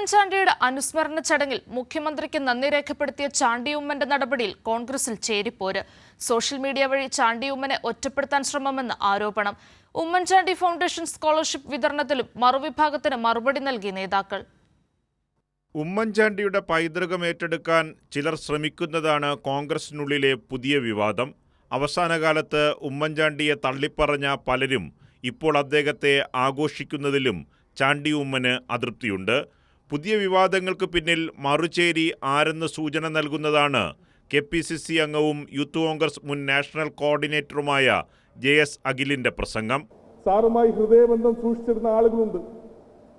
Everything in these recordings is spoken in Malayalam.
ഉമ്മൻചാണ്ടിയുടെ അനുസ്മരണ ചടങ്ങിൽ മുഖ്യമന്ത്രിക്ക് നന്ദി രേഖപ്പെടുത്തിയ ചാണ്ടിയുമ്മന്റെ നടപടിയിൽ കോൺഗ്രസിൽ ചേരിപ്പോര്. സോഷ്യൽ മീഡിയ വഴി ചാണ്ടിയുമ്മനെ ഒറ്റപ്പെടുത്താൻ ശ്രമമെന്ന് ആരോപണം. ഉമ്മൻചാണ്ടി ഫൗണ്ടേഷൻ സ്കോളർഷിപ്പ് വിതരണത്തിലും മറുവിഭാഗത്തിന് മറുപടി നൽകി നേതാക്കൾ. ഉമ്മൻചാണ്ടിയുടെ പൈതൃകം ഏറ്റെടുക്കാൻ ചിലർ ശ്രമിക്കുന്നതാണ് കോൺഗ്രസിനുള്ളിലെ പുതിയ വിവാദം. അവസാനകാലത്ത് ഉമ്മൻചാണ്ടിയെ തള്ളിപ്പറഞ്ഞ പലരും ഇപ്പോൾ അദ്ദേഹത്തെ ആഘോഷിക്കുന്നതിലും ചാണ്ടി ഉമ്മന് അതൃപ്തിയുണ്ട്. പുതിയ വിവാദങ്ങൾക്ക് പിന്നിൽ മറുചേരി ആരെന്ന് സൂചന നൽകുന്നതാണ് കെ പി സി സി അംഗവും യൂത്ത് കോൺഗ്രസ് മുൻ നാഷണൽ കോർഡിനേറ്ററുമായ ജെ എസ് അഖിലിന്റെ പ്രസംഗം. സാറുമായി ഹൃദയബന്ധം സൂക്ഷിച്ചിരുന്ന ആളുകളുണ്ട്.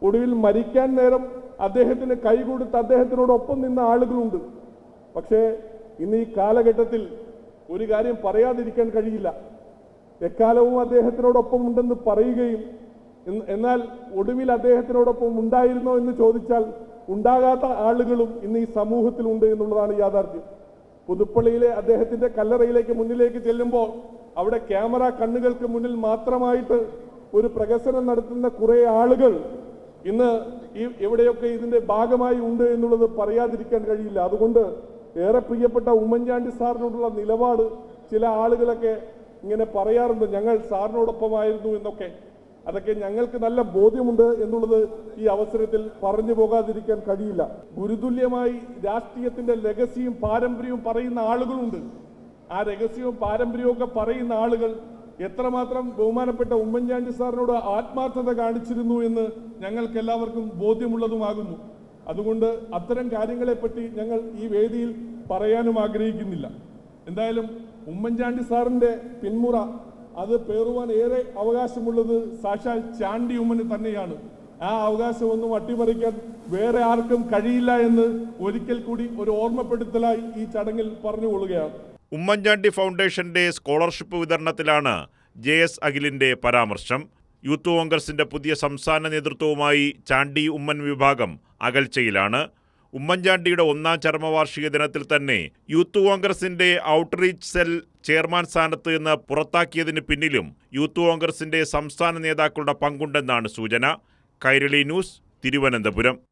ഒടുവിൽ മരിക്കാൻ നേരം അദ്ദേഹത്തിന് കൈകൊടുത്ത് അദ്ദേഹത്തിനോടൊപ്പം നിന്ന ആളുകളുണ്ട്. പക്ഷേ ഇന്ന് ഈ കാലഘട്ടത്തിൽ ഒരു കാര്യം പറയാതിരിക്കാൻ കഴിയില്ല. എക്കാലവും അദ്ദേഹത്തിനോടൊപ്പം ഉണ്ടെന്ന് പറയുകയും എന്നാൽ ഒടുവിൽ അദ്ദേഹത്തിനോടൊപ്പം ഉണ്ടായിരുന്നോ എന്ന് ചോദിച്ചാൽ ഉണ്ടാകാത്ത ആളുകളും ഇന്ന് ഈ സമൂഹത്തിലുണ്ട് എന്നുള്ളതാണ് യാഥാർത്ഥ്യം. പുതുപ്പള്ളിയിലെ അദ്ദേഹത്തിന്റെ കല്ലറയിലേക്ക് മുന്നിലേക്ക് ചെല്ലുമ്പോൾ അവിടെ ക്യാമറ കണ്ണുകൾക്ക് മുന്നിൽ മാത്രമായിട്ട് ഒരു പ്രകസനം നടത്തുന്ന കുറെ ആളുകൾ ഇന്ന് ഈ എവിടെയൊക്കെ ഇതിന്റെ ഭാഗമായി ഉണ്ട് എന്നുള്ളത് പറയാതിരിക്കാൻ കഴിയില്ല. അതുകൊണ്ട് ഏറെ പ്രിയപ്പെട്ട ഉമ്മൻചാണ്ടി സാറിനോടുള്ള നിലപാട് ചില ആളുകളൊക്കെ ഇങ്ങനെ പറയാറുണ്ട്. ഞങ്ങൾ സാറിനോടൊപ്പമായിരുന്നു എന്നൊക്കെ. അതൊക്കെ ഞങ്ങൾക്ക് നല്ല ബോധ്യമുണ്ട് എന്നുള്ളത് ഈ അവസരത്തിൽ പറഞ്ഞു പോകാതിരിക്കാൻ കഴിയില്ല. ഗുരുതുല്യമായി രാഷ്ട്രീയത്തിന്റെ ലെഗസിയും പാരമ്പര്യവും പറയുന്ന ആളുകളുണ്ട്. ആ രഹസ്യവും പാരമ്പര്യവും ഒക്കെ പറയുന്ന ആളുകൾ എത്രമാത്രം ബഹുമാനപ്പെട്ട ഉമ്മൻചാണ്ടി സാറിനോട് ആത്മാർത്ഥത കാണിച്ചിരുന്നു എന്ന് ഞങ്ങൾക്ക് എല്ലാവർക്കും ബോധ്യമുള്ളതുമാകുന്നു. അതുകൊണ്ട് അത്തരം കാര്യങ്ങളെപ്പറ്റി ഞങ്ങൾ ഈ വേദിയിൽ പറയാനും ആഗ്രഹിക്കുന്നില്ല. എന്തായാലും ഉമ്മൻചാണ്ടി സാറിന്റെ പിന്മുറ അത് പേറുവാൻ ഏറെ അവകാശമുള്ളത് സാക്ഷാൽ ചാണ്ടി ഉമ്മന് തന്നെയാണ്. ആ അവകാശമൊന്നും അട്ടിമറിക്കാൻ വേറെ ആർക്കും കഴിയില്ല എന്ന് ഒരിക്കൽ കൂടി ഒരു ഓർമ്മപ്പെടുത്തലായി ഈ ചടങ്ങിൽ പറഞ്ഞുകൊള്ളുകയാണ് ഉമ്മൻചാണ്ടി ഫൗണ്ടേഷന്റെ സ്കോളർഷിപ്പ് വിതരണത്തിലാണ് ജെ എസ് അഖിലിന്റെ പരാമർശം. യൂത്ത് കോൺഗ്രസിന്റെ പുതിയ സംസ്ഥാന നേതൃത്വവുമായി ചാണ്ടി ഉമ്മൻ വിഭാഗം അകൽച്ചയിലാണ്. ഉമ്മൻചാണ്ടിയുടെ ഒന്നാം ചരമവാർഷിക ദിനത്തിൽ തന്നെ യൂത്ത് കോൺഗ്രസിന്റെ ഔട്ട്റീച്ച് സെൽ ചെയർമാൻ സ്ഥാനത്ത് നിന്ന് പുറത്താക്കിയതിന് പിന്നിലും യൂത്ത് കോൺഗ്രസിന്റെ സംസ്ഥാന നേതാക്കളുടെ പങ്കുണ്ടെന്നാണ് സൂചന. കൈരളി ന്യൂസ് തിരുവനന്തപുരം.